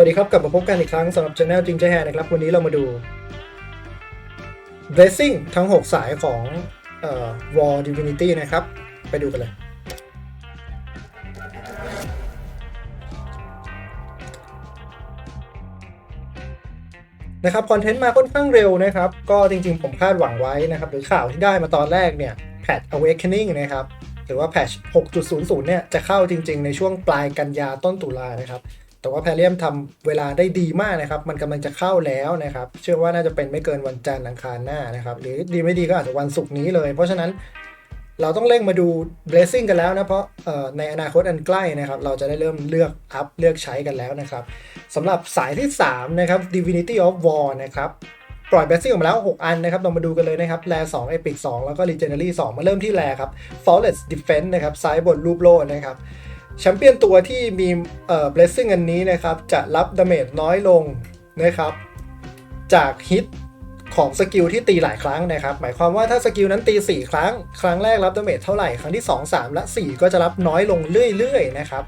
สวัสดีครับ กลับมาพบกันอีกครั้งสำหรับ Channel จิงใจแฮนะครับ วันนี้เรามาดู Blessing ทั้ง 6 สายของเอ่อ War Divinity นะครับ ไปดูกันเลย นะครับ คอนเทนต์มาค่อนข้างเร็วนะครับ ก็จริงๆ ผมคาดหวังไว้นะครับ หรือข่าวที่ได้มาตอนแรกเนี่ย Patch Awakening นะครับ หรือว่า Patch 6.00 เนี่ย จะเข้าจริงๆ ในช่วงปลายกันยาต้นตุลานะครับ แต่ว่าแพเรียมทำเวลาได้ดีมากนะครับ มันกำลังจะเข้าแล้วนะครับ เชื่อว่าน่าจะเป็นไม่เกินวันจันทร์อังคารหน้านะครับ หรือดีไม่ดีก็อาจจะวันศุกร์นี้เลย เพราะฉะนั้นเราต้องเร่งมาดู blessing กันแล้วนะ เพราะในอนาคตอันใกล้นะครับ เราจะได้เริ่มเลือกอัพเลือกใช้กันแล้วนะครับสำหรับสายที่ 3 นะครับ divinity of war นะครับปล่อย blessing ออกมาแล้ว 6 อันนะครับเรามาดูกันเลยนะครับ แร2 epic 2แล้วก็ legendary 2 มาเริ่มที่แรครับ flawless defense นะครับ ซ้ายบนรูปโลนะครับ แชมเปี้ยนตัวที่มีเอ่อ blessing อันนี้นะครับ จะรับดาเมจน้อยลงนะครับ จากฮิตของสกิลที่ตีหลายครั้งนะครับ หมายความว่าถ้าสกิลนั้นตี 4 ครั้ง ครั้งแรกรับดาเมจเท่าไหร่ ครั้งที่ 2 3 และ 4 ก็จะรับน้อยลงเรื่อยๆนะครับ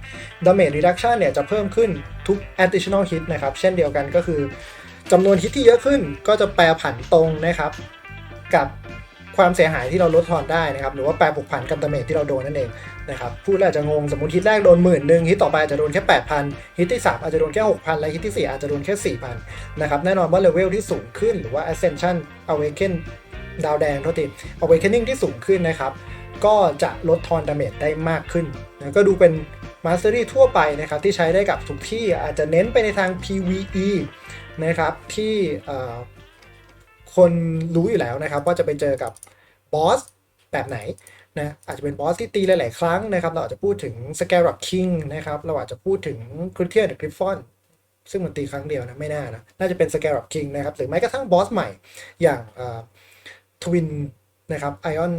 ดาเมจ reduction เนี่ยจะเพิ่มขึ้นทุก additional hit นะครับ เช่นเดียวกันก็คือจำนวนฮิตที่เยอะขึ้นก็จะแปรผันตรงนะครับ กับ ความเสียหายที่เราลดทอนได้นะครับหรือว่าแปรผูกผันกับดาเมจที่เราโดนนั่นเองนะครับพูดแล้วอาจจะงงสมมติฮิตแรกโดนหมื่นหนึ่งฮิตต่อไปอาจจะโดนแค่8,000ฮิตที่3อาจจะโดนแค่6,000และฮิตที่4อาจจะโดนแค่4,000นนะครับแน่นอนว่าเลเวลที่สูงขึ้นหรือว่า Ascension Awaken ดาวแดงโทษที Awakening ที่สูงขึ้นนะครับก็จะลดทอนดาเมจได้มากขึ้นนะก็ดูเป็น Mastery ทั่วไปนะครับที่ใช้ได้กับทุกที่อาจจะเน้นไปในทาง PVE นะครับที่ คนรู้อยู่แล้วนะครับว่าจะไปเจอกับบอสแบบไหนนะอาจจะเป็นบอสที่ตีหลาย ๆ ครั้งนะครับ เราอาจจะพูดถึง s c a r a b King นะครับ เราอาจจะพูดถึง c r i t i a n หรือ Griffon ซึ่งมันตีครั้งเดียวนะไม่น่านะน่าจะเป็น s c a r a b King นะครับหรือแม้กระทั่งบอสใหม่อย่างทวินนะครับไอออน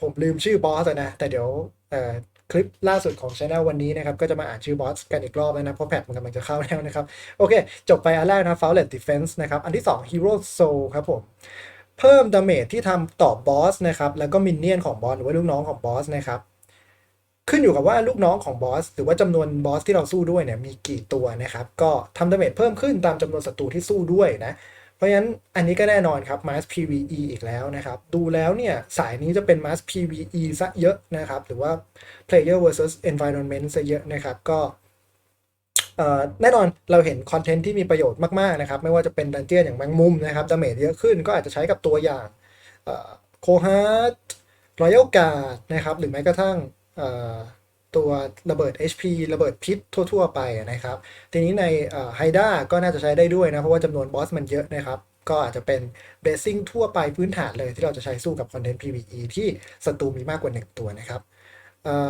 ผมลืมชื่อบอสนะ แต่เดี๋ยวเอ่อ คลิปล่าสุดของช anel วันนี้นะครับ ก็จะมาอ่านชื่อบอสกันอีกรอบแล้วนะเพราะแพทมันกำลังจะเข้าแล้วนะครับ โอเค จบไปอันแรกนะ f o u l e t Defense นะครับ อันที่ 2 Hero Soul ครับผม เพิ่มดาเมจที่ทำต่อบอสนะครับ แล้วก็มินเนี่ยนของบอสหรือว่าลูกน้องของบอสนะครับ ขึ้นอยู่กับว่าลูกน้องของบอสหรือว่าจำนวนบอสที่เราสู้ด้วยเนี่ยมีกี่ตัวนะครับ ก็ทำดาเมจเพิ่มขึ้นตามจำนวนศัตรูที่สู้ด้วยนะ เพราะฉะนั้นอันนี้ก็แน่นอนครับ Mass PVE อีกแล้วนะครับ ดูแล้วเนี่ย สายนี้จะเป็น Mass PVE ซะเยอะนะครับ หรือว่า Player versus Environment ซะเยอะนะครับก็แน่นอนเราเห็นคอนเทนต์ที่มีประโยชน์มากๆนะครับ ไม่ว่าจะเป็นดันเจียนอย่างแมงมุมนะครับดาเมจเยอะขึ้นก็อาจจะใช้กับตัวอย่างโคฮาร์ดรอยัลการ์ดนะครับ หรือแม้กระทั่ง ตัวระเบิด HP ระเบิดพิษทั่ว ๆ ไปนะครับ ทีนี้ในไฮด้าก็น่าจะใช้ได้ด้วยนะ เพราะว่าจำนวนบอสมันเยอะนะครับ ก็อาจจะเป็นเบสซิ่งทั่วไปพื้นฐานเลยที่เราจะใช้สู้กับคอนเทนต์ PVE ที่ศัตรูมีมากกว่า 1 ตัวนะครับ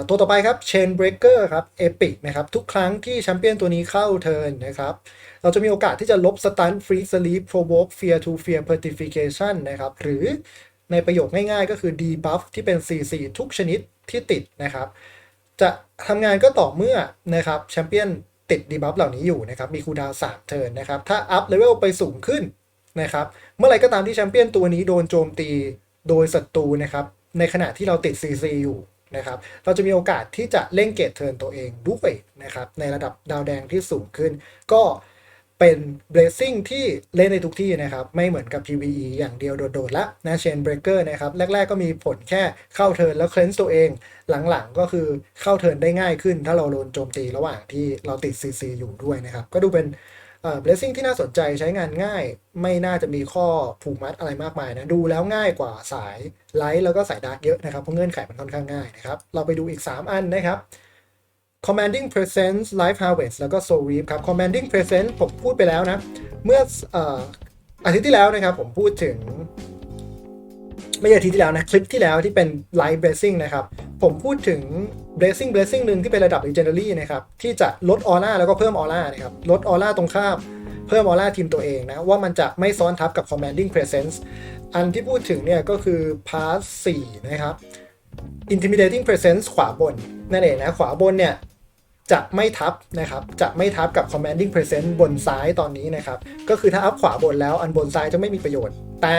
ตัวต่อไปครับ Chain Breaker ครับ Epic นะครับ ทุกครั้งที่แชมเปี้ยนตัวนี้เข้าเทิร์นนะครับ เราจะมีโอกาสที่จะลบ Stun Free Sleep Provoke Fear to Fear Petrification นะครับ หรือในประโยคง่ายๆ ก็คือ debuff ที่เป็น CC ทุกชนิดที่ติดนะครับ จะทำงานก็ต่อเมื่อนะครับแชมเปี้ยนติดดีบัฟเหล่านี้อยู่นะครับมีคูดาวสามเทิร์นนะครับถ้าอัพเลเวลไปสูงขึ้นนะครับเมื่อไหร่ก็ตามที่แชมเปี้ยนตัวนี้โดนโจมตีโดยศัตรูนะครับในขณะที่เราติด CC อยู่นะครับเราจะมีโอกาสที่จะเล่นเกตเทิร์นตัวเองด้วยนะครับในระดับดาวแดงที่สูงขึ้น ก็ เป็น blessing ที่เล่นในทุกที่นะครับ ไม่เหมือนกับ PVE อย่างเดียวโดดๆละนะ Chain Breaker นะครับ แรก ๆ ก็มีผลแค่เข้าเทิร์นแล้ว cleanse ตัวเอง หลังๆ ก็คือเข้าเทิร์นได้ง่ายขึ้น ถ้าเราโดนโจมตีระหว่างที่เราติด CC อยู่ด้วยนะครับ ก็ดูเป็นเอ่อ blessing ที่น่าสนใจใช้งานง่าย ไม่น่าจะมีข้อผูกมัดอะไรมากมายนะ ดูแล้วง่ายกว่าสายไลท์แล้วก็สายดาร์กเยอะนะครับ เพราะเงื่อนไขมันค่อนข้างง่ายนะครับ เราไปดูอีก 3 อันนะครับ commanding presence life harvest แล้วก็ soul reap ครับ commanding presence ผมพูดไปแล้วนะ เมื่อเอ่ออาทิตย์ที่แล้วนะครับ ผมพูดถึง ไม่ใช่อาทิตย์ที่แล้วนะ คลิปที่แล้วที่เป็น life blessing นะครับ ผมพูดถึง blessing blessing หนึ่งที่เป็นระดับ legendary นะครับ ที่จะลดออร่าแล้วก็เพิ่มออร่านะครับ ลดออร่าตรงข้ามเพิ่มออร่าทีมตัวเองนะ ว่ามันจะไม่ซ้อนทับกับ commanding presence อันที่พูดถึงเนี่ยก็คือ pass 4นะครับ intimidating presence ขวาบน นั่นเองนะ ขวาบนเนี่ย จะไม่ทับนะครับจะไม่ทับกับ commanding presence บนซ้ายตอนนี้นะครับก็คือถ้าอัพขวาบนแล้วอันบนซ้ายจะไม่มีประโยชน์ แต่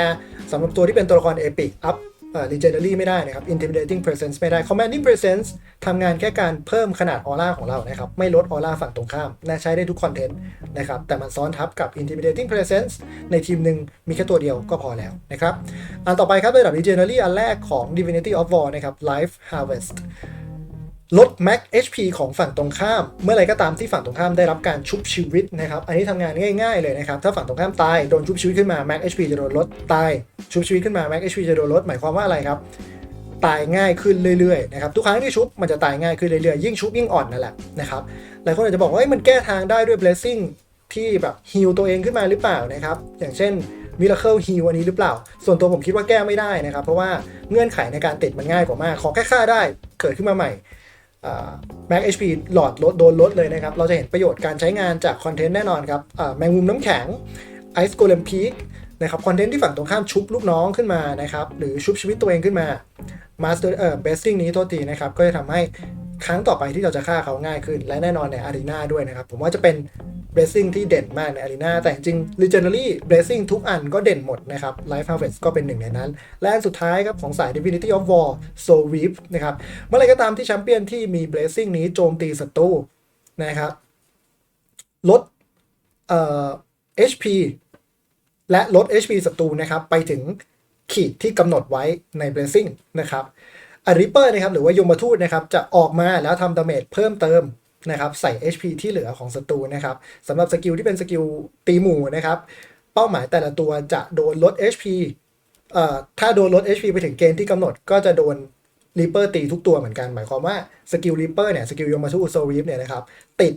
สำหรับตัวที่เป็นตัวละครเอพิกอัพเอ่อ legendary ไม่ได้นะครับ intimidating presence ไม่ได้ commanding presence ทำงานแค่การเพิ่มขนาดออร่าของเรานะครับ ไม่ลดออร่าฝั่งตรงข้ามนะใช้ได้ทุกคอนเทนต์นะครับ แต่มันซ้อนทับกับ intimidating presence ในทีมหนึ่งมีแค่ตัวเดียวก็พอแล้วนะครับ อันต่อไปครับระดับ legendary อันแรกของ divinity of war นะครับ life harvest ลด max HP ของฝั่งตรงข้าม เมื่อไรก็ตามที่ฝั่งตรงข้ามได้รับการชุบชีวิตนะครับ อันนี้ทำงานง่ายๆเลยนะครับ ถ้าฝั่งตรงข้ามตายโดนชุบชีวิตขึ้นมา max HP จะโดนลด ตาย ชุบชีวิตขึ้นมา max HP จะโดนลด หมายความว่าอะไรครับ ตายง่ายขึ้นเรื่อยๆนะครับทุกครั้งที่ชุบมันจะตายง่ายขึ้นเรื่อยๆยิ่งชุบยิ่งอ่อนนั่นแหละนะครับหลายคนอาจจะบอกว่ามันแก้ทางได้ด้วย blessing ที่แบบฮิลตัวเองขึ้นมาหรือเปล่านะครับอย่างเช่น Miracle Heal อันนี้หรือเปล่า ส่วนตัวผมคิดว่าแก้ไม่ได้นะครับ เพราะว่าเงื่อนไขในการติดมันง่ายกว่ามาก ขอแค่ฆ่าได้เกิดขึ้นมาใหม่ แม็ก HP หลอดลดโดนลดเลยนะครับ เราจะเห็นประโยชน์การใช้งานจากคอนเทนต์แน่นอนครับแมงมุมน้ำแข็ง Ice Golem Peak นะครับคอนเทนต์ที่ฝั่งตรงข้ามชุบลูกน้องขึ้นมานะครับหรือชุบชีวิตตัวเองขึ้นมา Master เอ่อ Besting นี้โทษทีนะครับ ก็จะทำให้ ครั้งต่อไปที่เราจะฆ่าเขาง่ายขึ้น และแน่นอนในอารีนาด้วยนะครับ ผมว่าจะเป็น blessing ที่เด่นมากในอารีนาแต่จริงๆ legendary blessing ทุกอันก็เด่นหมดนะครับ life harvest ก็เป็นหนึ่งในนั้น และอันสุดท้ายครับของสาย divinity of war soul reap นะครับเมื่อไรก็ตามที่แชมเปี้ยนที่มี blessing นี้โจมตีศัตรูนะครับลดเอ่อ HP และลด HP ศัตรูนะครับไปถึงขีดที่กำหนดไว้ใน blessing นะครับ อริเปอร์นะครับหรือว่ายมทูตนะครับจะออกมาแล้วทำดาเมจเพิ่มเติมนะครับใส่ HP ที่เหลือของศัตรูนะครับสำหรับสกิลที่เป็นสกิลตีหมู่นะครับเป้าหมายแต่ละตัวจะโดนลด HP เอ่อถ้าโดนลด HP ไปถึงเกณฑ์ที่กำหนดก็จะโดนรีเปอร์ตีทุกตัวเหมือนกัน หมายความว่าสกิลรีเปอร์เนี่ยสกิลยมทูตโซวีฟเนี่ยนะครับติด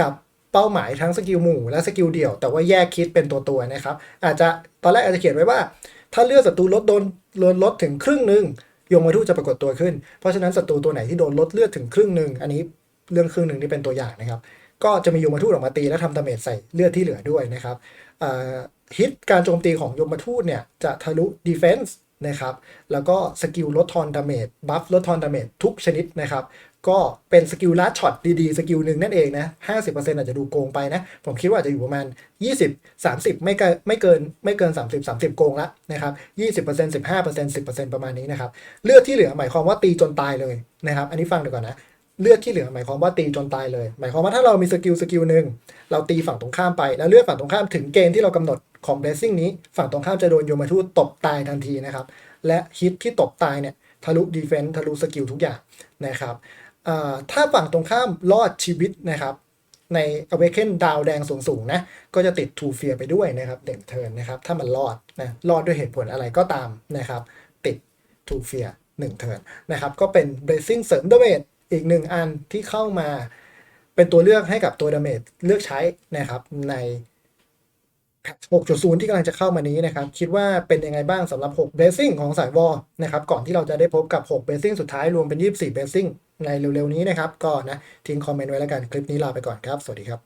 กับเป้าหมายทั้งสกิลหมู่และสกิลเดี่ยว แต่ว่าแยกคิดเป็นตัวตัวๆนะครับอาจจะตอนแรกอาจจะเขียนไว้ว่า ถ้าเลือดศัตรูลดโดนลดลดถึงครึ่งหนึ่ง ยมทูตจะปรากฏตัวขึ้น เพราะฉะนั้นศัตรูตัวไหนที่โดนลดเลือดถึงครึ่งหนึ่งอันนี้เรื่องครึ่งหนึ่งนี่เป็นตัวอย่างนะครับ ก็จะมียมทูตออกมาตีและทำดาเมจใส่เลือดที่เหลือด้วยนะครับฮิตการโจมตีของยมทูตเนี่ยจะทะลุดีเฟนส์นะครับ แล้วก็สกิลลดทอนดาเมจบัฟลดทอนดาเมจทุกชนิดนะครับก็เป็นสกิลลัดช็อตดีๆ สกิลหนึ่งนั่นเองนะ50%อาจจะดูโกงไปนะ ผมคิดว่าจะอยู่ประมาณ20 30ไม่เกินไม่เกินไม่เกิน30 30โกงละนะครับ20% 15% 10%ประมาณนี้นะครับ เลือดที่เหลือหมายความว่าตีจนตายเลยนะครับ อันนี้ฟังดูก่อนนะ เลือดที่เหลือหมายความว่าตีจนตายเลย หมายความว่าถ้าเรามีสกิลสกิลหนึ่งเราตีฝั่งตรงข้ามไปแล้วเลือดฝั่งตรงข้ามถึงเกณฑ์ที่เรากำหนดของ blessing นี้ ฝั่งตรงข้ามจะโดนโยมาทูตตบตายทันทีนะครับและฮิตที่ตบตายเนี่ยทะลุดีเฟน s ์ทะลุสกิลทุกอย่างนะครับ ถ้าฝั่งตรงข้ามรอดชีวิตนะครับ ใน Awaken ดาวแดงสูงๆนะ ก็จะติด Two Fear ไปด้วยนะครับ เด่นเทินนะครับ ถ้ามันรอดนะรอดด้วยเหตุผลอะไรก็ตามนะครับ ติด Two Fear 1เทินนะครับ ก็เป็น Blessing เสริมดาเมจอีกหนึ่งอันที่เข้ามา เป็นตัวเลือกให้กับตัวดาเมจเลือกใช้นะครับใน 6.0 ที่กำลังจะเข้ามานี้นะครับ คิดว่าเป็นยังไงบ้างสำหรับ 6 b a s i n g ของสายวอลนะครับ ก่อนที่เราจะได้พบกับ 6 b a s i n g สุดท้ายรวมเป็น 24 b a s i n g ในเร็วๆนี้นะครับ ก็นะทิ้งคอมเมนต์ไว้แล้วกัน คลิปนี้ลาไปก่อนครับ สวัสดีครับ